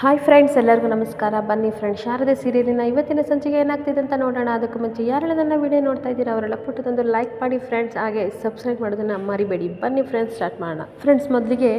Hi friends ಎಲ್ಲರಿಗೂ ನಮಸ್ಕಾರ. ಬನ್ನಿ ಫ್ರೆಂಡ್ಸ್ ಶಾರದೆ ಸೀರಿಯಲಿನ ಇವತ್ತಿನ ಸಂಚಿಕೆ ಏನಾಗ್ತಿದೆ ಅಂತ ನೋಡೋಣ. ಅದಕ್ಕೂ ಮುಂಚೆ ಯಾರೆಲ್ಲ ನನ್ನ ವಿಡಿಯೋ ನೋಡ್ತಾ ಇದ್ದೀರಾ, ಅವರೆಲ್ಲ ಪುಟ್ಟದೊಂದು ಲೈಕ್ ಮಾಡಿ ಫ್ರೆಂಡ್ಸ್ ಹಾಗೆ ಸಬ್ಸ್ಕ್ರೈಬ್ ಮಾಡೋದನ್ನು ಮರಿಬೇಡಿ. ಬನ್ನಿ ಫ್ರೆಂಡ್ಸ್ ಸ್ಟಾರ್ಟ್ ಮಾಡೋಣ. ಫ್ರೆಂಡ್ಸ್ ಮೊದಲಿಗೆ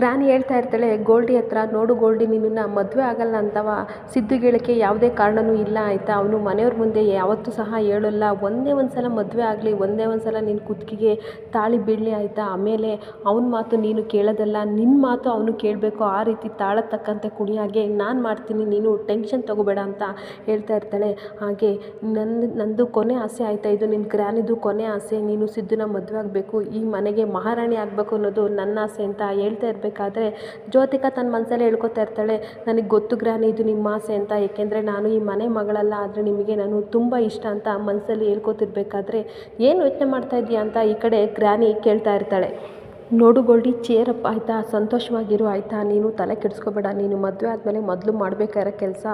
ಗ್ರಾನಿ ಹೇಳ್ತಾ ಇರ್ತಾಳೆ, ಗೋಲ್ಡಿ ಹತ್ರ, ನೋಡು ಗೋಲ್ಡಿ, ನಿನ್ನನ್ನು ಮದುವೆ ಆಗಲ್ಲ ಅಂತವ. ಸಿದ್ದುಗೇಳಕ್ಕೆ ಯಾವುದೇ ಕಾರಣನೂ ಇಲ್ಲ ಆಯಿತಾ. ಅವನು ಮನೆಯವ್ರ ಮುಂದೆ ಯಾವತ್ತೂ ಸಹ ಹೇಳಲ್ಲ. ಒಂದೇ ಒಂದು ಸಲ ಮದುವೆ ಆಗಲಿ, ಒಂದೇ ಒಂದು ಸಲ ನಿನ್ನ ಕುತ್ತಿಗೆ ತಾಳಿ ಬೀಳಲಿ ಆಯಿತಾ. ಆಮೇಲೆ ಅವನ ಮಾತು ನೀನು ಕೇಳೋದಲ್ಲ. ನಿನ್ನ ಮಾತು ಅವನು ಕೇಳಬೇಕು. ಆ ರೀತಿ ತಾಳ ತಕ್ಕಂತೆ ಕುಡಿ ಹಾಗೆ ನಾನು ಮಾಡ್ತೀನಿ, ನೀನು ಟೆನ್ಷನ್ ತೊಗೋಬೇಡ ಅಂತ ಹೇಳ್ತಾ ಇರ್ತಾಳೆ. ಹಾಗೆ ನನ್ನ ನಂದು ಕೊನೆ ಆಸೆ ಆಯಿತಾ ಇದು ನಿನ್ನ ಗ್ರ್ಯಾನಿದು ಕೊನೆ ಆಸೆ, ನೀನು ಸಿದ್ದುನ ಮದುವೆ ಆಗಬೇಕು, ಈ ಮನೆಗೆ ಮಹಾರಾಣಿ ಆಗಬೇಕು ಅನ್ನೋದು ನನ್ನ ಆಸೆ ಅಂತ ಹೇಳ್ತಾ ಇರಬೇಕಾದ್ರೆ ಜ್ಯೋತಿಕಾ ತನ್ನ ಮನಸ್ಸಲ್ಲೇ ಹೇಳ್ಕೊತಾ ಇರ್ತಾಳೆ, ನನಗೆ ಗೊತ್ತು ಗ್ರ್ಯಾನಿ, ಇದು ನಿಮ್ಮ ಆಸೆ ಅಂತ, ಏಕೆಂದರೆ ನಾನು ಈ ಮನೆ ಮಗಳಲ್ಲ, ಆದರೆ ನಿಮಗೆ ನಾನು ತುಂಬ ಇಷ್ಟ ಅಂತ ಮನಸ್ಸಲ್ಲಿ ಹೇಳ್ಕೊತಿರ್ಬೇಕಾದ್ರೆ ಏನು ಯೋಚನೆ ಮಾಡ್ತಾ ಇದೆಯಾ ಅಂತ ಈ ಕಡೆ ಗ್ರಾನಿ ಕೇಳ್ತಾ ಇರ್ತಾಳೆ. ನೋಡು ಗೋಲ್ಡಿ ಚೇರಪ್ಪ ಆಯಿತಾ? ಸಂತೋಷವಾಗಿರು ಆಯಿತಾ? ನೀನು ತಲೆ ಕೆಡಿಸ್ಕೋಬೇಡ. ನೀನು ಮದುವೆ ಆದಮೇಲೆ ಮೊದಲು ಮಾಡಬೇಕಾಗಿರೋ ಕೆಲಸ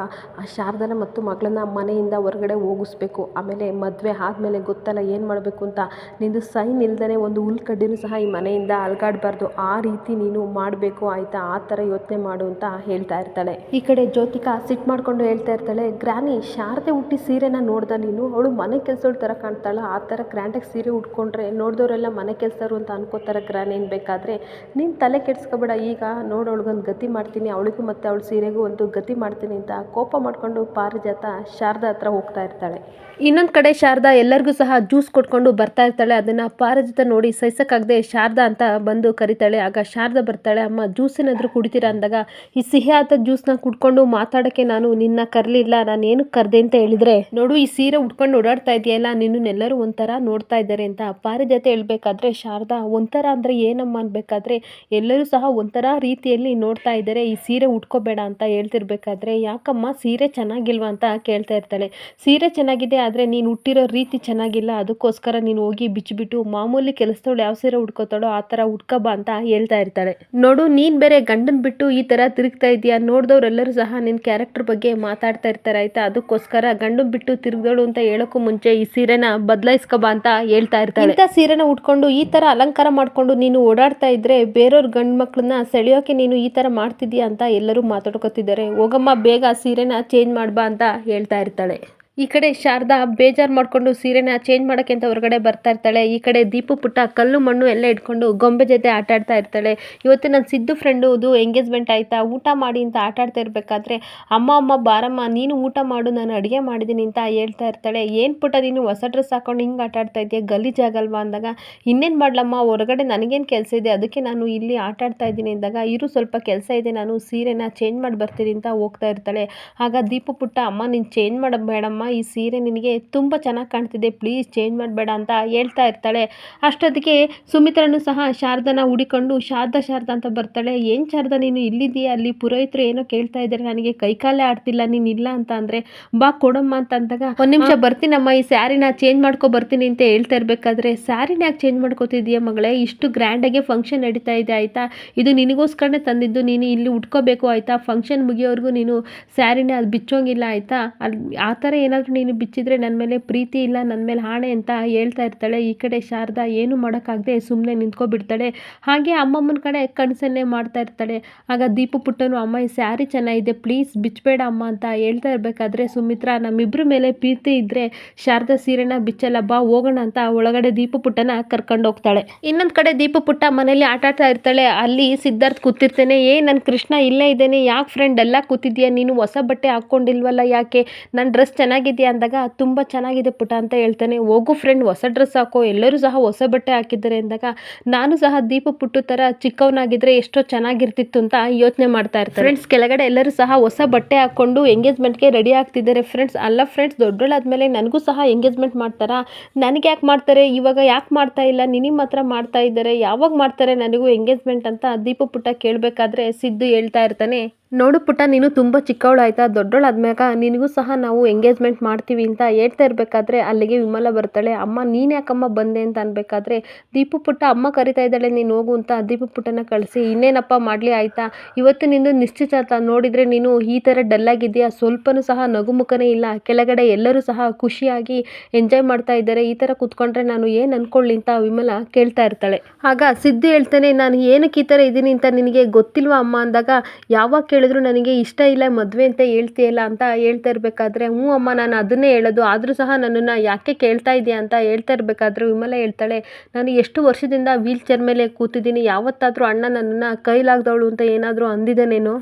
ಆ ಶಾರದನ ಮತ್ತು ಮಗಳನ್ನ ಮನೆಯಿಂದ ಹೊರಗಡೆ ಹೋಗಿಸ್ಬೇಕು. ಆಮೇಲೆ ಮದುವೆ ಆದಮೇಲೆ ಗೊತ್ತಲ್ಲ ಏನು ಮಾಡಬೇಕು ಅಂತ. ನಿಂದು ಸೈನ್ ಇಲ್ಲದೇ ಒಂದು ಹುಲ್ ಸಹ ಈ ಮನೆಯಿಂದ ಅಲ್ಗಾಡಬಾರ್ದು. ಆ ರೀತಿ ನೀನು ಮಾಡಬೇಕು ಆಯಿತಾ? ಆ ಥರ ಯೋಚನೆ ಮಾಡು ಅಂತ ಹೇಳ್ತಾ ಇರ್ತಾಳೆ. ಈ ಕಡೆ ಜ್ಯೋತಿಕಾ ಸಿಟ್ಟು ಮಾಡಿಕೊಂಡು ಹೇಳ್ತಾ ಇರ್ತಾಳೆ ಗ್ರಾನಿ ಶಾರದೆ ಹುಟ್ಟಿ ಸೀರೆನ ನೋಡ್ದ ನೀನು? ಅವಳು ಮನೆ ಕೆಲಸದ ಥರ ಕಾಣ್ತಾಳ? ಆ ಥರ ಗ್ರ್ಯಾಂಡಾಗಿ ಸೀರೆ ಉಟ್ಕೊಂಡ್ರೆ ನೋಡಿದವರೆಲ್ಲ ಮನೆ ಕೆಲಸರು ಅಂತ ಅನ್ಕೋತಾರೆ ಗ್ರಾನಿ ಬೇಕಾದರೆ ನೀನು ತಲೆ ಕೆಡಿಸ್ಕೊಬೇಡ, ಈಗ ನೋಡು ಅವಳಿಗೊಂದು ಗತಿ ಮಾಡ್ತೀನಿ, ಅವಳಿಗೂ ಮತ್ತು ಅವಳ ಸೀರೆಗೂ ಒಂದು ಗತಿ ಮಾಡ್ತೀನಿ ಅಂತ ಕೋಪ ಮಾಡಿಕೊಂಡು ಪಾರಿಜಾತ ಶಾರದಾ ಹತ್ರ ಹೋಗ್ತಾ ಇರ್ತಾಳೆ. ಇನ್ನೊಂದು ಕಡೆ ಶಾರದಾ ಎಲ್ಲರಿಗೂ ಸಹ ಜ್ಯೂಸ್ ಕೊಟ್ಕೊಂಡು ಬರ್ತಾ ಇರ್ತಾಳೆ. ಅದನ್ನು ಪಾರಿಜಾತ ನೋಡಿ ಸಹಿಸಕ್ಕಾಗದೆ ಶಾರದಾ ಅಂತ ಬಂದು ಕರಿತಾಳೆ. ಆಗ ಶಾರದಾ ಬರ್ತಾಳೆ, ಅಮ್ಮ ಜ್ಯೂಸ್ ಏನಾದರೂ ಕುಡಿತೀರಾ? ಅಂದಾಗ, ಈ ಸಿಹಿಯಾದ ಜ್ಯೂಸ್ನ ಕುಡ್ಕೊಂಡು ಮಾತಾಡೋಕ್ಕೆ ನಾನು ನಿನ್ನ ಕರಲಿಲ್ಲ, ನಾನು ಏನು ಕರೆದೆ ಅಂತ ಹೇಳಿದರೆ? ನೋಡು, ಈ ಸೀರೆ ಉಟ್ಕೊಂಡು ಓಡಾಡ್ತಾ ಇದೆಯಲ್ಲ, ನಿನ್ನನ್ನೆಲ್ಲರೂ ಒಂಥರ ನೋಡ್ತಾ ಇದ್ದಾರೆ ಅಂತ ಪಾರಿಜಾತ ಹೇಳ್ಬೇಕಾದ್ರೆ ಶಾರದಾ, ಒಂಥರ ಅಂದರೆ ಏನಮ್ಮ ಅನ್ಬೇಕಾದ್ರೆ ಎಲ್ಲರೂ ಸಹ ಒಂಥರ ರೀತಿಯಲ್ಲಿ ನೋಡ್ತಾ ಇದ್ದಾರೆ, ಈ ಸೀರೆ ಉಟ್ಕೋಬೇಡ ಅಂತ ಹೇಳ್ತಿರ್ಬೇಕಾದ್ರೆ ಯಾಕಮ್ಮ ಸೀರೆ ಚೆನ್ನಾಗಿಲ್ವಾ ಅಂತ ಕೇಳ್ತಾ ಇರ್ತಾಳೆ. ಸೀರೆ ಚೆನ್ನಾಗಿದೆ ಆದರೆ ನೀನು ಹುಟ್ಟಿರೋ ರೀತಿ ಚೆನ್ನಾಗಿಲ್ಲ, ಅದಕ್ಕೋಸ್ಕರ ನೀನು ಹೋಗಿ ಬಿಚ್ಚಿಬಿಟ್ಟು ಮಾಮೂಲಿ ಕೆಲಸದವಳು ಯಾವ ಸೀರೆ ಉಟ್ಕೋತಾಳೋ ಆ ಥರ ಉಟ್ಕೋಬ ಅಂತ ಹೇಳ್ತಾ ಇರ್ತಾಳೆ. ನೋಡು, ನೀನು ಬೇರೆ ಗಂಡನ ಬಿಟ್ಟು ಈ ಥರ ತಿರುಗ್ತಾ ಇದೆಯಾ ನೋಡಿದವ್ರೆಲ್ಲರೂ ಸಹ ನಿನ್ನ ಕ್ಯಾರೆಕ್ಟರ್ ಬಗ್ಗೆ ಮಾತಾಡ್ತಾ ಇರ್ತಾರೆ ಆಯ್ತಾ? ಅದಕ್ಕೋಸ್ಕರ ಗಂಡನ ಬಿಟ್ಟು ತಿರುಗ್ದಳು ಅಂತ ಹೇಳೋಕ್ಕೂ ಮುಂಚೆ ಈ ಸೀರೆನ ಬದಲಾಯಿಸ್ಕೊಬ ಅಂತ ಹೇಳ್ತಾ ಇರ್ತಾಳೆ. ಇಂಥ ಸೀರೆನ ಉಟ್ಕೊಂಡು ಈ ಥರ ಅಲಂಕಾರ ಮಾಡಿಕೊಂಡು ನೀನು ಓಡಾಡ್ತಾ ಇದ್ರೆ ಬೇರೆಯವ್ರ ಗಂಡು ಮಕ್ಕಳನ್ನ ಸೆಳೆಯೋಕೆ ನೀನು ಈ ಥರ ಮಾಡ್ತಿದ್ಯಾ ಅಂತ ಎಲ್ಲರೂ ಮಾತಾಡ್ಕೊತಿದ್ದಾರೆ. ಹೋಗಮ್ಮ, ಬೇಗ ಸೀರೆನ ಚೇಂಜ್ ಮಾಡ್ಬಾ ಅಂತ ಹೇಳ್ತಾ ಇರ್ತಾಳೆ. ಈ ಕಡೆ ಶಾರದಾ ಬೇಜಾರು ಮಾಡಿಕೊಂಡು ಸೀರೆನ ಚೇಂಜ್ ಮಾಡೋಕ್ಕೆ ಅಂತ ಹೊರಗಡೆ ಬರ್ತಾ ಇರ್ತಾಳೆ. ಈ ಕಡೆ ದೀಪು ಪುಟ್ಟ ಕಲ್ಲು ಮಣ್ಣು ಎಲ್ಲ ಇಟ್ಕೊಂಡು ಗೊಂಬೆ ಜೊತೆ ಆಟ ಆಡ್ತಾ ಇರ್ತಾಳೆ. ಇವತ್ತು ನನ್ನ ಸಿದ್ದು ಫ್ರೆಂಡುದು ಎಂಗೇಜ್ಮೆಂಟ್ ಆಯಿತಾ? ಊಟ ಮಾಡಿ ಅಂತ ಆಟ ಆಡ್ತಾ ಇರಬೇಕಾದ್ರೆ, ಅಮ್ಮ ಅಮ್ಮ, ಬಾರಮ್ಮ, ನೀನು ಊಟ ಮಾಡು, ನಾನು ಅಡುಗೆ ಮಾಡಿದ್ದೀನಿ ಅಂತ ಹೇಳ್ತಾ ಇರ್ತಾಳೆ. ಏನು ಪುಟ್ಟ, ನೀನು ಹೊಸ ಡ್ರೆಸ್ ಹಾಕೊಂಡು ಹಿಂಗೆ ಆಟ ಆಡ್ತಾ ಇದೆಯಾ ಗಲೀಜಾಗಲ್ವಾ ಅಂದಾಗ, ಇನ್ನೇನು ಮಾಡಲಮ್ಮ, ಹೊರಗಡೆ ನನಗೇನು ಕೆಲಸ ಇದೆ, ಅದಕ್ಕೆ ನಾನು ಇಲ್ಲಿ ಆಟ ಆಡ್ತಾ ಇದ್ದೀನಿ ಅಂದಾಗ, ಇರು, ಸ್ವಲ್ಪ ಕೆಲಸ ಇದೆ, ನಾನು ಸೀರೆನ ಚೇಂಜ್ ಮಾಡಿ ಬರ್ತೀನಿ ಅಂತ ಹೋಗ್ತಾ ಇರ್ತಾಳೆ. ಆಗ ದೀಪು ಪುಟ್ಟ, ಅಮ್ಮ, ನೀನು ಚೇಂಜ್ ಮಾಡಬೇಡಮ್ಮ ಈ ಸೀರೆ ನಿನಗೆ ತುಂಬ ಚೆನ್ನಾಗಿ ಕಾಣ್ತಿದೆ. ಪ್ಲೀಸ್ ಚೇಂಜ್ ಮಾಡಬೇಡ ಅಂತ ಹೇಳ್ತಾ ಇರ್ತಾಳೆ. ಅಷ್ಟೊತ್ತಿಗೆ ಸುಮಿತ್ರನು ಸಹ ಶಾರದನ ಹುಡಿಕೊಂಡು ಶಾರದಾ ಶಾರದಾ ಅಂತ ಬರ್ತಾಳೆ. ಏನು ಶಾರದಾ ನೀನು ಇಲ್ಲಿದೆಯಾ ಅಲ್ಲಿ ಪುರೋಹಿತರು ಏನೋ ಕೇಳ್ತಾ ಇದ್ದಾರೆ. ನನಗೆ ಕೈಕಾಲೇ ಆಡ್ತಿಲ್ಲ. ನೀನು ಇಲ್ಲ ಅಂತ ಅಂದರೆ ಬಾ ಕೊಡಮ್ಮ ಅಂತ ಅಂದಾಗ ಒಂದು ನಿಮಿಷ ಬರ್ತೀನಮ್ಮ. ಈ ಸ್ಯಾರಿನ ಚೇಂಜ್ ಮಾಡ್ಕೊ ಬರ್ತೀನಿ ಅಂತ ಹೇಳ್ತಾ ಇರಬೇಕಾದ್ರೆ ಸ್ಯಾರಿನ ಯಾಕೆ ಚೇಂಜ್ ಮಾಡ್ಕೋತಿದ್ದೀಯ ಮಗಳೇ? ಇಷ್ಟು ಗ್ರ್ಯಾಂಡಾಗೆ ಫಂಕ್ಷನ್ ನಡೀತಾ ಇದೆ ಆಯಿತಾ? ಇದು ನಿನಗೋಸ್ಕರನೇ ತಂದಿದ್ದು. ನೀನು ಇಲ್ಲಿ ಉಟ್ಕೋಬೇಕು ಆಯಿತಾ? ಫಂಕ್ಷನ್ ಮುಗಿಯೋವರೆಗೂ ನೀನು ಸ್ಯಾರಿನ ಅದು ಬಿಚ್ಚೋಂಗಿಲ್ಲ ಆಯಿತಾ? ಅಲ್ಲಿ ಆ ಥರ ಏನಾದರೂ ನೀನು ಬಿಚ್ಚಿದ್ರೆ ನನ್ನ ಮೇಲೆ ಪ್ರೀತಿ ಇಲ್ಲ ನನ್ನ ಮೇಲೆ ಹಾಣೆ ಅಂತ ಹೇಳ್ತಾ ಇರ್ತಾಳೆ. ಈ ಕಡೆ ಶಾರದಾ ಏನು ಮಾಡೋಕ್ಕಾಗದೆ ಸುಮ್ಮನೆ ನಿಂತ್ಕೊಬಿಡ್ತಾಳೆ. ಹಾಗೆ ಅಮ್ಮಮ್ಮನ ಕಡೆ ಕಣ್ಸನ್ನೇ ಮಾಡ್ತಾ ಇರ್ತಾಳೆ. ಆಗ ದೀಪು ಪುಟ್ಟನು, ಅಮ್ಮ, ಈ ಸ್ಯಾರಿ ಚೆನ್ನಾಗಿದೆ, ಪ್ಲೀಸ್ ಬಿಚ್ಚಬೇಡ ಅಮ್ಮ ಅಂತ ಹೇಳ್ತಾ ಇರಬೇಕಾದ್ರೆ ಸುಮಿತ್ರಾ ನಮ್ಮಿಬ್ಬರ ಮೇಲೆ ಪ್ರೀತಿ ಇದ್ದರೆ ಶಾರದಾ ಸೀರೆನ ಬಿಚ್ಚಲ್ಲ, ಬಾ ಹೋಗೋಣ ಅಂತ ಒಳಗಡೆ ದೀಪು ಪುಟ್ಟನ ಕರ್ಕೊಂಡು ಹೋಗ್ತಾಳೆ. ಇನ್ನೊಂದು ಕಡೆ ದೀಪು ಪುಟ್ಟ ಮನೇಲಿ ಆಟ ಆಡ್ತಾ ಇರ್ತಾಳೆ. ಅಲ್ಲಿ ಸಿದ್ಧಾರ್ಥ್ ಕೂತಿರ್ತೇನೆ, ಏ ನನ್ನ ಕೃಷ್ಣ ಇಲ್ಲೇ ಇದ್ದೇನೆ, ಯಾಕೆ ಫ್ರೆಂಡ್ ಎಲ್ಲ ಕೂತಿದ್ಯಾ ನೀನು ಹೊಸ ಬಟ್ಟೆ ಹಾಕ್ಕೊಂಡಿಲ್ವಲ್ಲ ಯಾಕೆ? ನನ್ನ ಡ್ರೆಸ್ ಚೆನ್ನಾಗಿದೆಯಾ ಅಂದಾಗ ತುಂಬ ಚೆನ್ನಾಗಿದೆ ಪುಟ ಅಂತ ಹೇಳ್ತಾನೆ. ಹೋಗು ಫ್ರೆಂಡ್ ಹೊಸ ಡ್ರೆಸ್ ಹಾಕೋ, ಎಲ್ಲರೂ ಸಹ ಹೊಸ ಬಟ್ಟೆ ಹಾಕಿದ್ದಾರೆ ಅಂದಾಗ ನಾನು ಸಹ ದೀಪ ಪುಟ್ಟು ಥರ ಚಿಕ್ಕವನಾಗಿದ್ದರೆ ಎಷ್ಟೋ ಚೆನ್ನಾಗಿರ್ತಿತ್ತು ಅಂತ ಯೋಚನೆ ಮಾಡ್ತಾ ಇರ್ತಾರೆ. ಫ್ರೆಂಡ್ಸ್ ಕೆಳಗಡೆ ಎಲ್ಲರೂ ಸಹ ಹೊಸ ಬಟ್ಟೆ ಹಾಕ್ಕೊಂಡು ಎಂಗೇಜ್ಮೆಂಟ್ಗೆ ರೆಡಿ ಆಗ್ತಿದ್ದಾರೆ ಫ್ರೆಂಡ್ಸ್ ಅಲ್ಲ ಫ್ರೆಂಡ್ಸ್ ದೊಡ್ಡೋಳಾದ್ಮೇಲೆ ನನಗೂ ಸಹ ಎಂಗೇಜ್ಮೆಂಟ್ ಮಾಡ್ತಾರಾ? ನನಗೆ ಯಾಕೆ ಮಾಡ್ತಾರೆ? ಇವಾಗ ಯಾಕೆ ಮಾಡ್ತಾ ಇಲ್ಲ? ನಿನಗೆ ಮಾತ್ರ ಮಾಡ್ತಾ ಇದ್ದಾರೆ. ಯಾವಾಗ ಮಾಡ್ತಾರೆ ನನಗೂ ಎಂಗೇಜ್ಮೆಂಟ್ ಅಂತ ದೀಪ ಪುಟ್ಟ ಕೇಳಬೇಕಾದ್ರೆ ಸಿದ್ದು ಹೇಳ್ತಾ ಇರ್ತಾನೆ. ನೋಡು ಪುಟ್ಟ, ನೀನು ತುಂಬ ಚಿಕ್ಕವಳು ಆಯಿತಾ ದೊಡ್ಡವಳಾದ್ಮ್ಯಾಗ ನಿನಗೂ ಸಹ ನಾವು ಎಂಗೇಜ್ಮೆಂಟ್ ಮಾಡ್ತೀವಿ ಅಂತ ಹೇಳ್ತಾ ಇರಬೇಕಾದ್ರೆ ಅಲ್ಲಿಗೆ ವಿಮಲ ಬರ್ತಾಳೆ. ಅಮ್ಮ, ನೀನು ಯಾಕಮ್ಮ ಬಂದೆ ಅಂತ ಅನ್ಬೇಕಾದ್ರೆ ದೀಪು ಪುಟ್ಟ, ಅಮ್ಮ ಕರಿತಾ ಇದ್ದಾಳೆ, ನೀನು ಹೋಗು ಅಂತ ದೀಪು ಪುಟ್ಟನ ಕಳಿಸಿ, ಇನ್ನೇನಪ್ಪ ಮಾಡಲಿ ಆಯಿತಾ? ಇವತ್ತು ನಿಂದು ನಿಶ್ಚಿತಾರ್ಥ, ನೋಡಿದರೆ ನೀನು ಈ ಥರ ಡಲ್ಲಾಗಿದೆಯಾ ಸ್ವಲ್ಪನೂ ಸಹ ನಗುಮುಖನೇ ಇಲ್ಲ. ಕೆಳಗಡೆ ಎಲ್ಲರೂ ಸಹ ಖುಷಿಯಾಗಿ ಎಂಜಾಯ್ ಮಾಡ್ತಾ ಇದ್ದಾರೆ. ಈ ಥರ ಕೂತ್ಕೊಂಡ್ರೆ ನಾನು ಏನು ಅನ್ಕೊಳ್ಳಿ ಅಂತ ವಿಮಲ ಕೇಳ್ತಾ ಇರ್ತಾಳೆ. ಆಗ ಸಿದ್ದು ಹೇಳ್ತಾನೆ, ನಾನು ಏನಕ್ಕೆ ಈ ಥರ ಇದ್ದೀನಿ ಅಂತ ನಿನಗೆ ಗೊತ್ತಿಲ್ವಾ ಅಮ್ಮ? ಅಂದಾಗ, ಯಾವಾಗ ಹೇಳಿದ್ರು, ನನಗೆ ಇಷ್ಟ ಇಲ್ಲ, ಮದುವೆ ಅಂತ ಹೇಳ್ತೀಯಲ್ಲ ಅಂತ ಹೇಳ್ತಾ ಇರಬೇಕಾದ್ರೆ, ಹ್ಞೂ ಅಮ್ಮ, ನಾನು ಅದನ್ನೇ ಹೇಳೋದು. ಆದರೂ ಸಹ ನನ್ನನ್ನು ಯಾಕೆ ಕೇಳ್ತಾ ಇದೆಯಾ ಅಂತ ಹೇಳ್ತಾ ಇರಬೇಕಾದ್ರೆ ವಿಮಲ ಹೇಳ್ತಾಳೆ, ನಾನು ಎಷ್ಟು ವರ್ಷದಿಂದ ವೀಲ್ ಚೇರ್ ಮೇಲೆ ಕೂತಿದ್ದೀನಿ, ಯಾವತ್ತಾದರೂ ಅಣ್ಣ ನನ್ನನ್ನು ಕೈಲಾಗ್ದವಳು ಅಂತ ಏನಾದರೂ ಅಂದಿದ್ದಾನೇನೋ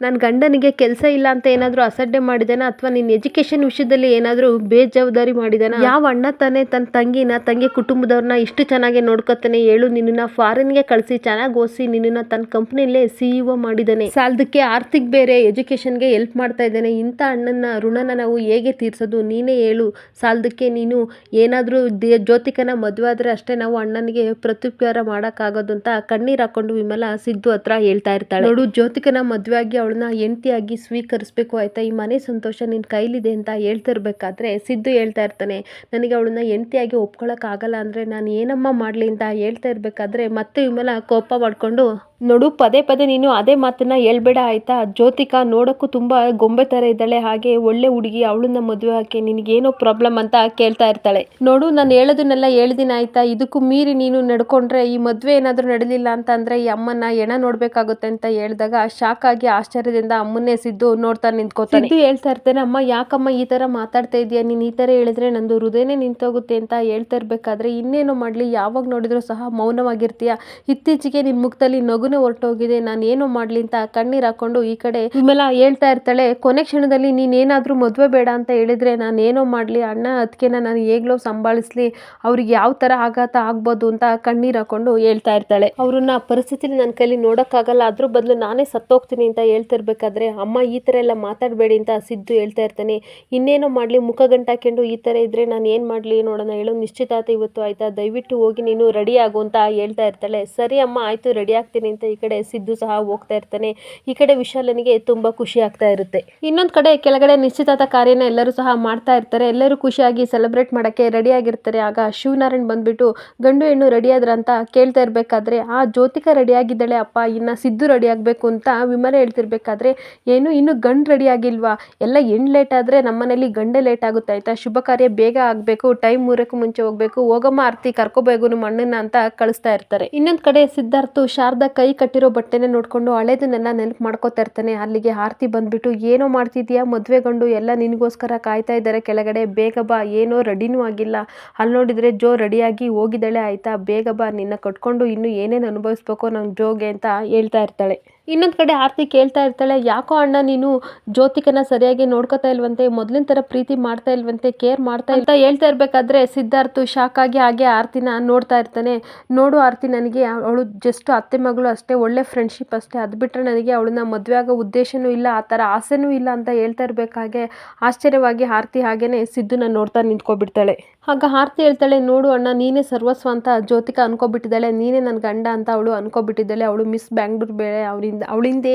ನನ್ನ ಗಂಡನಿಗೆ ಕೆಲಸ ಇಲ್ಲ ಅಂತ ಏನಾದರೂ ಅಸಡ್ಡೆ ಮಾಡಿದಾನ? ಅಥವಾ ನಿನ್ನ ಎಜುಕೇಷನ್ ವಿಷಯದಲ್ಲಿ ಏನಾದರೂ ಬೇಜವಾಬ್ದಾರಿ ಮಾಡಿದಾನ? ಯಾವ ಅಣ್ಣ ತಾನೇ ತನ್ನ ತಂಗಿನ, ತಂಗಿ ಕುಟುಂಬದವ್ರನ್ನ ಇಷ್ಟು ಚೆನ್ನಾಗಿ ನೋಡ್ಕೊತಾನೆ ಹೇಳು, ನಿನ್ನನ್ನು ಫಾರಿನ್ಗೆ ಕಳಿಸಿ, ಚೆನ್ನಾಗಿ ಓದಿಸಿ, ನಿನ್ನನ್ನು ತನ್ನ ಕಂಪ್ನಿಯಲ್ಲೇ ಸಿ ಇ ಒ ಮಾಡಿದ್ದಾನೆ ಸಾಲದಕ್ಕೆ ಆರ್ಥಿಕ ಬೇರೆ, ಎಜುಕೇಷನ್ಗೆ ಹೆಲ್ಪ್ ಮಾಡ್ತಾ ಇದ್ದಾನೆ. ಇಂಥ ಅಣ್ಣನ ಋಣನ ನಾವು ಹೇಗೆ ತೀರಿಸೋದು? ನೀನೇ ಹೇಳು, ಸಾಲದಕ್ಕೆ ನೀನು ಏನಾದರೂ ಜ್ಯೋತಿಕನ ಮದುವೆ ಆದರೆ ಅಷ್ಟೇ ನಾವು ಅಣ್ಣನಿಗೆ ಪ್ರತ್ಯುಪಾರ ಮಾಡೋಕ್ಕಾಗೋದು ಅಂತ ಕಣ್ಣೀರು ಹಾಕೊಂಡು ವಿಮಲ ಸಿದ್ದು ಹತ್ರ ಹೇಳ್ತಾ ಇರ್ತಾಳೆ. ನೋಡು, ಜ್ಯೋತಿಕನ ಮದುವೆ ಆಗಿ ಅವಳನ್ನ ಹೆಂಡ್ತಿಯಾಗಿ ಸ್ವೀಕರಿಸ್ಬೇಕು ಆಯ್ತಾ? ಈ ಮನೆ ಸಂತೋಷ ನಿನ್ನ ಕೈಲಿದೆ ಅಂತ ಹೇಳ್ತಿರ್ಬೇಕಾದ್ರೆ ಸಿದ್ದು ಹೇಳ್ತಾ ಇರ್ತಾನೆ. ನನಗೆ ಅವಳನ್ನ ಹೆಂಡ್ತಿಯಾಗಿ ಒಪ್ಕೊಳ್ಳೋಕ್ಕಾಗಲ್ಲ ಅಂದರೆ ನಾನು ಏನಮ್ಮ ಮಾಡಲಿ ಅಂತ ಹೇಳ್ತಾ ಇರಬೇಕಾದ್ರೆ ಮತ್ತೆ ವಿಮಲ ಕೋಪ ಮಾಡ್ಕೊಂಡು ನೋಡು, ಪದೇ ಪದೇ ನೀನು ಅದೇ ಮಾತನ್ನ ಹೇಳ್ಬೇಡ ಆಯ್ತಾ? ಜ್ಯೋತಿಕಾ ನೋಡೋಕ್ಕೂ ತುಂಬ ಗೊಂಬೆ ಥರ ಇದ್ದಾಳೆ. ಹಾಗೆ ಒಳ್ಳೆ ಹುಡುಗಿ ಅವಳನ್ನ ಮದುವೆ ಹಾಕಿ ನಿನಗೇನೋ ಪ್ರಾಬ್ಲಮ್ ಅಂತ ಕೇಳ್ತಾ ಇರ್ತಾಳೆ. ನೋಡು, ನಾನು ಹೇಳೋದನ್ನೆಲ್ಲ ಹೇಳ್ದಿನ ಆಯ್ತಾ? ಇದಕ್ಕೂ ಮೀರಿ ನೀನು ನಡ್ಕೊಂಡ್ರೆ ಈ ಮದುವೆ ಏನಾದರೂ ನಡೆದಿಲ್ಲ ಅಂತ ಅಂದರೆ ಈ ಅಮ್ಮನ ಎಣ ನೋಡಬೇಕಾಗುತ್ತೆ ಅಂತ ಹೇಳಿದಾಗ ಶಾಕ್ ಆಗಿ ಆಶ್ಚರ್ಯದಿಂದ ಅಮ್ಮನ್ನೇ ಸಿದ್ದು ನೋಡ್ತಾ ನಿಂತ್ಕೋತಾನೆ. ಇದು ಹೇಳ್ತಾ ಇರ್ತೇನೆ, ಅಮ್ಮ, ಯಾಕಮ್ಮ ಈ ಥರ ಮಾತಾಡ್ತಾ ಇದ್ದೀಯಾ? ನೀನು ಈ ಥರ ಹೇಳಿದ್ರೆ ನಂದು ಹೃದಯನೇ ನಿಂತೋಗುತ್ತೆ ಅಂತ ಹೇಳ್ತಾ ಇರಬೇಕಾದ್ರೆ ಇನ್ನೇನು ಮಾಡಲಿ, ಯಾವಾಗ ನೋಡಿದ್ರು ಸಹ ಮೌನವಾಗಿರ್ತೀಯ? ಇತ್ತೀಚೆಗೆ ನಿನ್ನ ಮುಖದಲ್ಲಿ ನಗುನೇ ಹೊರಟೋಗಿದೆ, ನಾನು ಏನು ಮಾಡಲಿ ಅಂತ ಕಣ್ಣೀರು ಹಾಕೊಂಡು ಈ ಕಡೆ ಇಮೆಲ್ಲ ಹೇಳ್ತಾ ಇರ್ತಾಳೆ, ಕೊನೆ ಕ್ಷಣದಲ್ಲಿ ನೀನೇನಾದರೂ ಮದುವೆ ಬೇಡ ಅಂತ ಹೇಳಿದ್ರೆ ನಾನು ಏನೋ ಮಾಡಲಿ, ಅಣ್ಣ ಅದಕ್ಕೆನ ನಾನು ಹೇಗ್ಲೋ ಸಂಭಾಳಿಸ್ಲಿ, ಅವ್ರಿಗೆ ಯಾವ ಥರ ಆಘಾತ ಆಗ್ಬೋದು ಅಂತ ಕಣ್ಣೀರು ಹಾಕೊಂಡು ಹೇಳ್ತಾ ಇರ್ತಾಳೆ. ಅವ್ರನ್ನ ಪರಿಸ್ಥಿತಿಲಿ ನನ್ನ ಕೈಲಿ ನೋಡೋಕ್ಕಾಗಲ್ಲ, ಅದ್ರ ಬದಲು ನಾನೇ ಸತ್ತೋಗ್ತೀನಿ ಅಂತ ಹೇಳ್ತಿರ್ಬೇಕಾದ್ರೆ ಅಮ್ಮ ಈ ಥರ ಎಲ್ಲ ಮಾತಾಡಬೇಡಿ ಅಂತ ಸಿದ್ದು ಹೇಳ್ತಾ ಇರ್ತಾನೆ. ಇನ್ನೇನೋ ಮಾಡಲಿ, ಮುಖ ಗಂಟಾಕೊಂಡು ಈ ಥರ ಇದ್ದರೆ ನಾನು ಏನು ಮಾಡಲಿ ನೋಡೋಣ, ಹೇಳು, ನಿಶ್ಚಿತಾರ್ಥ ಇವತ್ತು ಆಯಿತಾ, ದಯವಿಟ್ಟು ಹೋಗಿ ನೀನು ರೆಡಿ ಆಗು ಅಂತ ಹೇಳ್ತಾ ಇರ್ತಾಳೆ. ಸರಿ ಅಮ್ಮ, ಆಯಿತು, ರೆಡಿ ಆಗ್ತೀನಿ. ಅಂತ ಈ ಕಡೆ ಸಿದ್ದು ಸಹ ಹೋಗ್ತಾ ಇರ್ತಾನೆ. ಈ ಕಡೆ ವಿಶಾಲನಿಗೆ ತುಂಬಾ ಖುಷಿ ಆಗ್ತಾ ಇರುತ್ತೆ. ಇನ್ನೊಂದು ಕಡೆ ಕೆಳಗಡೆ ನಿಶ್ಚಿತಾರ್ಥ ಕಾರ್ಯನ ಎಲ್ಲರೂ ಸಹ ಮಾಡ್ತಾ ಇರ್ತಾರೆ. ಎಲ್ಲರೂ ಖುಷಿಯಾಗಿ ಸೆಲೆಬ್ರೇಟ್ ಮಾಡೋಕ್ಕೆ ರೆಡಿ ಆಗಿರ್ತಾರೆ. ಆಗ ಶಿವನಾರಾಯಣ್ ಬಂದ್ಬಿಟ್ಟು, ಗಂಡು ಹೆಣ್ಣು ರೆಡಿ ಆದ್ರ ಅಂತ ಕೇಳ್ತಾ ಇರಬೇಕಾದ್ರೆ, ಆ ಜ್ಯೋತಿಕ ರೆಡಿ ಆಗಿದ್ದಾಳೆ ಅಪ್ಪ, ಇನ್ನ ಸಿದ್ದು ರೆಡಿ ಆಗಬೇಕು ಅಂತ ವಿಮಲ ಹೇಳ್ತಿರ್ಬೇಕಾದ್ರೆ, ಏನು, ಇನ್ನು ಗಂಡು ರೆಡಿ ಆಗಿಲ್ವಾ? ಎಲ್ಲ ಹೆಣ್ಣು ಲೇಟ್ ಆದ್ರೆ ನಮ್ಮನೇಲಿ ಗಂಡೆ ಲೇಟ್ ಆಗುತ್ತೆ, ಆಯ್ತಾ? ಶುಭ ಕಾರ್ಯ ಬೇಗ ಆಗಬೇಕು, ಟೈಮ್ ಮೂರಕ್ಕೂ ಮುಂಚೆ ಹೋಗಬೇಕು, ಹೋಗಮ್ಮ, ಆರ್ತಿ ಕರ್ಕೋಬೇಕು ಮಣ್ಣನ್ನ ಅಂತ ಕಳಿಸ್ತಾ ಇರ್ತಾರೆ. ಇನ್ನೊಂದು ಕಡೆ ಸಿದ್ಧಾರ್ಥು, ಶಾರದಾ ಕಟ್ಟಿರೋ ಬಟ್ಟೆನೇ ನೋಡ್ಕೊಂಡು ಹಳೇದನ್ನೆಲ್ಲ ನೆನಪು ಮಾಡ್ಕೋತಾ ಇರ್ತಾನೆ. ಅಲ್ಲಿಗೆ ಆರ್ತಿ ಬಂದ್ಬಿಟ್ಟು, ಏನೋ ಮಾಡ್ತಿದ್ಯಾ? ಮದುವೆ ಗಂಡು ಎಲ್ಲ ನಿನಗೋಸ್ಕರ ಕಾಯ್ತಾ ಇದ್ದಾರೆ ಕೆಳಗಡೆ. ಬೇಗ ಬಾ. ಏನೋ ರೆಡಿನೂ ಆಗಿಲ್ಲ. ಅಲ್ಲಿ ನೋಡಿದರೆ ಜೋ ರೆಡಿಯಾಗಿ ಹೋಗಿದ್ದಾಳೆ. ಆಯಿತಾ? ಬೇಗ ಬಾ. ನಿನ್ನ ಕಟ್ಕೊಂಡು ಇನ್ನು ಏನೇನು ಅನುಭವಿಸ್ಬೇಕೋ ನಂಗೆ ಜೋಗೆ ಅಂತ ಹೇಳ್ತಾ ಇರ್ತಾಳೆ. ಇನ್ನೊಂದು ಕಡೆ ಆರತಿ ಕೇಳ್ತಾ ಇರ್ತಾಳೆ, ಯಾಕೋ ಅಣ್ಣ ನೀನು ಜ್ಯೋತಿಕನ ಸರಿಯಾಗಿ ನೋಡ್ಕೊತಾ ಇಲ್ವಂತೆ, ಮೊದಲಿನ ಥರ ಪ್ರೀತಿ ಮಾಡ್ತಾ ಇಲ್ವಂತೆ, ಕೇರ್ ಮಾಡ್ತಾ ಅಂತ ಹೇಳ್ತಾ ಇರಬೇಕಾದ್ರೆ ಸಿದ್ಧಾರ್ಥ ಶಾಕ್ ಆಗಿ ಹಾಗೆ ಆರತಿನ ನೋಡ್ತಾ ಇರ್ತಾನೆ. ನೋಡು ಆರತಿ, ನನಗೆ ಅವಳು ಜಸ್ಟ್ ಅತ್ತೆ ಮಗಳು ಅಷ್ಟೇ, ಒಳ್ಳೆ ಫ್ರೆಂಡ್ಶಿಪ್ ಅಷ್ಟೇ. ಅದು ಬಿಟ್ಟರೆ ನನಗೆ ಅವಳನ್ನ ಮದುವೆ ಆಗೋ ಉದ್ದೇಶನೂ ಇಲ್ಲ, ಆ ಥರ ಆಸೆನೂ ಇಲ್ಲ ಅಂತ ಹೇಳ್ತಾ ಇರಬೇಕಾಗೆ ಆಶ್ಚರ್ಯವಾಗಿ ಆರತಿ ಹಾಗೇನೆ ಸಿದ್ದುನ ನೋಡ್ತಾ ನಿಂತ್ಕೊಬಿಡ್ತಾಳೆ. ಆಗ ಆರ್ತಿ ಹೇಳ್ತಾಳೆ, ನೋಡು ಅಣ್ಣ, ನೀನೇ ಸರ್ವಸ್ವ ಅಂತ ಜ್ಯೋತಿಕ ಅನ್ಕೊಬಿಟ್ಟಿದ್ದಾಳೆ. ನೀನೇ ನನ್ನ ಗಂಡ ಅಂತ ಅವಳು ಅನ್ಕೊಬಿಟ್ಟಿದ್ದಾಳೆ. ಅವಳು ಮಿಸ್ ಬ್ಯಾಂಗ್ಳೂರ್ ಬೇಳೆ ಅವಳಿಂದ ಅವಳಿಂದೆ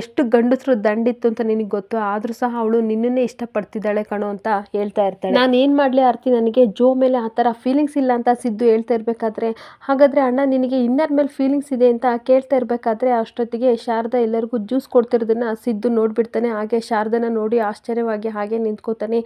ಎಷ್ಟು ಗಂಡಸರು ದಂಡಿತ್ತು ಅಂತ ನಿನಗೆ ಗೊತ್ತು? ಆದರೂ ಸಹ ಅವಳು ನಿನ್ನನ್ನೇ ಇಷ್ಟಪಡ್ತಿದ್ದಾಳೆ ಕಣೋ ಅಂತ ಹೇಳ್ತಾ ಇರ್ತಾಳೆ. ನಾನು ಏನು ಮಾಡಲಿ ಆರ್ತಿ, ನನಗೆ ಜೋ ಮೇಲೆ ಆ ಥರ ಫೀಲಿಂಗ್ಸ್ ಇಲ್ಲ ಅಂತ ಸಿದ್ದು ಹೇಳ್ತಾ ಇರಬೇಕಾದ್ರೆ, ಹಾಗಾದರೆ ಅಣ್ಣ ನಿನಗೆ ಇನ್ನರ್ ಮೇಲೆ ಫೀಲಿಂಗ್ಸ್ ಇದೆ ಅಂತ ಕೇಳ್ತಾ ಇರಬೇಕಾದ್ರೆ, ಅಷ್ಟೊತ್ತಿಗೆ ಶಾರದಾ ಎಲ್ಲರಿಗೂ ಜ್ಯೂಸ್ ಕೊಡ್ತಿರೋದನ್ನ ಸಿದ್ದು ನೋಡಿಬಿಡ್ತಾನೆ. ಹಾಗೆ ಶಾರದನ ನೋಡಿ ಆಶ್ಚರ್ಯವಾಗಿ ಹಾಗೆ ನಿಂತ್ಕೋತಾನೆ.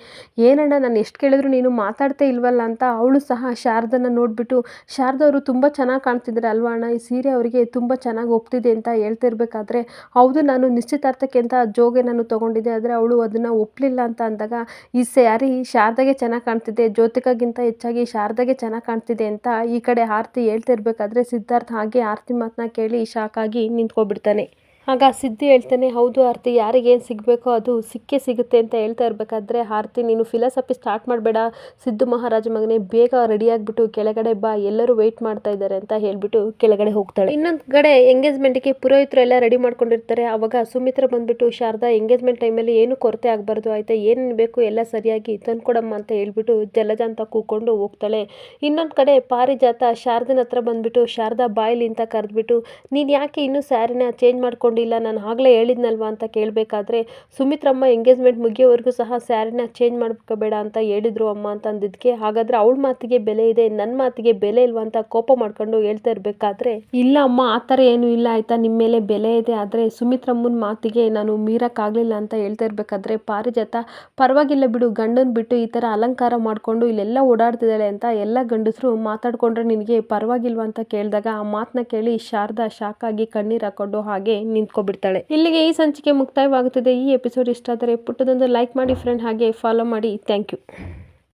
ಏನಣ್ಣ, ನಾನು ಎಷ್ಟು ಕೇಳಿದ್ರು ನೀನು ಮಾತಾಡ್ತಾ ಅಂತ ಅವಳು ಸಹ ಶಾರದನ ನೋಡಿಬಿಟ್ಟು, ಶಾರದಾ ಅವರು ತುಂಬ ಚೆನ್ನಾಗಿ ಕಾಣ್ತಿದ್ದಾರೆ ಅಲ್ವಾ ಅಣ್ಣ? ಈ ಸೀರೆ ಅವರಿಗೆ ತುಂಬ ಚೆನ್ನಾಗಿ ಒಪ್ತಿದೆ ಅಂತ ಹೇಳ್ತಿರ್ಬೇಕಾದ್ರೆ ಹೌದು, ನಾನು ನಿಶ್ಚಿತಾರ್ಥಕ್ಕೆ ಅಂತ ಜೋಗೆ ನಾನು ತೊಗೊಂಡಿದ್ದೆ, ಆದರೆ ಅವಳು ಅದನ್ನು ಒಪ್ಪಲಿಲ್ಲ ಅಂತ ಅಂದಾಗ, ಈ ಸ್ಯಾರಿ ಶಾರದಾಗೆ ಚೆನ್ನಾಗಿ ಕಾಣ್ತಿದೆ, ಜ್ಯೋತಿಕಾಗಿಂತ ಹೆಚ್ಚಾಗಿ ಶಾರದಾಗೆ ಚೆನ್ನಾಗಿ ಕಾಣ್ತಿದೆ ಅಂತ ಈ ಕಡೆ ಆರತಿ ಹೇಳ್ತಿರ್ಬೇಕಾದ್ರೆ ಸಿದ್ಧಾರ್ಥ ಹಾಗೆ ಆರತಿ ಮಾತನ್ನ ಕೇಳಿ ಶಾಕ್ ಆಗಿ ನಿಂತ್ಕೊಬಿಡ್ತಾನೆ. ಆಗ ಸಿದ್ಧಿ ಹೇಳ್ತಾನೆ, ಹೌದು ಆರತಿ ಯಾರಿಗೇನು ಸಿಗಬೇಕೋ ಅದು ಸಿಕ್ಕೇ ಸಿಗುತ್ತೆ ಅಂತ ಹೇಳ್ತಾ ಇರಬೇಕಾದ್ರೆ, ಆರತಿ, ನೀನು ಫಿಲಾಸಫಿ ಸ್ಟಾರ್ಟ್ ಮಾಡಬೇಡ. ಸಿದ್ದು ಮಹಾರಾಜ ಮಗನೇ, ಬೇಗ ರೆಡಿ ಆಗಿಬಿಟ್ಟು ಕೆಳಗಡೆ ಬಾ, ಎಲ್ಲರೂ ವೆಯ್ಟ್ ಮಾಡ್ತಾ ಇದ್ದಾರೆ ಅಂತ ಹೇಳಿಬಿಟ್ಟು ಕೆಳಗಡೆ ಹೋಗ್ತಾಳೆ. ಇನ್ನೊಂದು ಕಡೆ ಎಂಗೇಜ್ಮೆಂಟ್ಗೆ ಪುರೋಹಿತರು ಎಲ್ಲ ರೆಡಿ ಮಾಡ್ಕೊಂಡಿರ್ತಾರೆ. ಆವಾಗ ಸುಮಿತ್ರ ಬಂದ್ಬಿಟ್ಟು, ಶಾರದಾ ಎಂಗೇಜ್ಮೆಂಟ್ ಟೈಮಲ್ಲಿ ಏನು ಕೊರತೆ ಆಗಬಾರ್ದು, ಆಯಿತಾ? ಏನೇನು ಬೇಕು ಎಲ್ಲ ಸರಿಯಾಗಿ ತಂದ್ಕೊಡಮ್ಮ ಅಂತ ಹೇಳ್ಬಿಟ್ಟು ಜಲಜ ಅಂತ ಕೂಕೊಂಡು ಹೋಗ್ತಾಳೆ. ಇನ್ನೊಂದು ಕಡೆ ಪಾರಿಜಾತ ಶಾರದನ ಹತ್ರ ಬಂದ್ಬಿಟ್ಟು, ಶಾರದಾ ಅಂತ ಕರೆದ್ಬಿಟ್ಟು, ನೀನು ಯಾಕೆ ಇನ್ನೂ ಸ್ಯಾರಿನ ಚೇಂಜ್ ಮಾಡ್ಕೊಂಡಿಲ್ಲ ನಾನು ಆಗಲೇ ಹೇಳಿದ್ನಲ್ವಾ ಅಂತ ಕೇಳಬೇಕಾದ್ರೆ, ಸುಮಿತ್ರಮ್ಮ ಎಂಗೇಜ್ಮೆಂಟ್ ಮುಗಿಯೋವರೆಗೂ ಸಹ ಸ್ಯಾರಿನ ಚೇಂಜ್ ಮಾಡ್ಕೋಬೇಡ ಅಂತ ಹೇಳಿದ್ರು ಅಮ್ಮ ಅಂತ ಅಂದಿದ್ದಕ್ಕೆ ಹಾಗಾದ್ರೆ ಅವಳ ಮಾತಿಗೆ ಬೆಲೆ ಇದೆ ನನ್ನ ಮಾತಿಗೆ ಬೆಲೆ ಇಲ್ವಾ ಅಂತ ಕೋಪ ಮಾಡ್ಕೊಂಡು ಹೇಳ್ತಾ ಇರಬೇಕಾದ್ರೆ? ಇಲ್ಲ ಅಮ್ಮ, ಆ ಥರ ಏನೂ ಇಲ್ಲ ಆಯಿತಾ ನಿಮ್ಮ ಮೇಲೆ ಬೆಲೆ ಇದೆ, ಆದರೆ ಸುಮಿತ್ರಮ್ಮನ ಮಾತಿಗೆ ನಾನು ಮೀರಕ್ಕಾಗಲಿಲ್ಲ ಅಂತ ಹೇಳ್ತಾ ಇರಬೇಕಾದ್ರೆ, ಪಾರಿಜಾತ, ಪರವಾಗಿಲ್ಲ ಬಿಡು, ಗಂಡನ ಬಿಟ್ಟು ಈ ಥರ ಅಲಂಕಾರ ಮಾಡಿಕೊಂಡು ಇಲ್ಲೆಲ್ಲ ಓಡಾಡ್ತಿದ್ದಾಳೆ ಅಂತ ಎಲ್ಲ ಗಂಡಸರು ಮಾತಾಡ್ಕೊಂಡ್ರೆ ನಿನಗೆ ಪರವಾಗಿಲ್ವಾ ಅಂತ ಕೇಳಿದಾಗ ಆ ಮಾತನ್ನ ಕೇಳಿ ಶಾರದಾ ಶಾಕಾಗಿ ಕಣ್ಣೀರು ಹಾಕೊಂಡು, ಹಾಗೆ ನಿಂತ್ಕೊಬಿಡ್ತಾಳೆ. ಇಲ್ಲಿಗೆ ಈ ಸಂಚಿಕೆ ಮುಕ್ತಾಯವಾಗುತ್ತದೆ. ಈ ಎಪಿಸೋಡ್ ಇಷ್ಟ ಆದರೆ ಪುಟ್ಟದೊಂದು ಲೈಕ್ ಮಾಡಿ ಫ್ರೆಂಡ್ ಹಾಗೆ ಫಾಲೋ ಮಾಡಿ. Thank you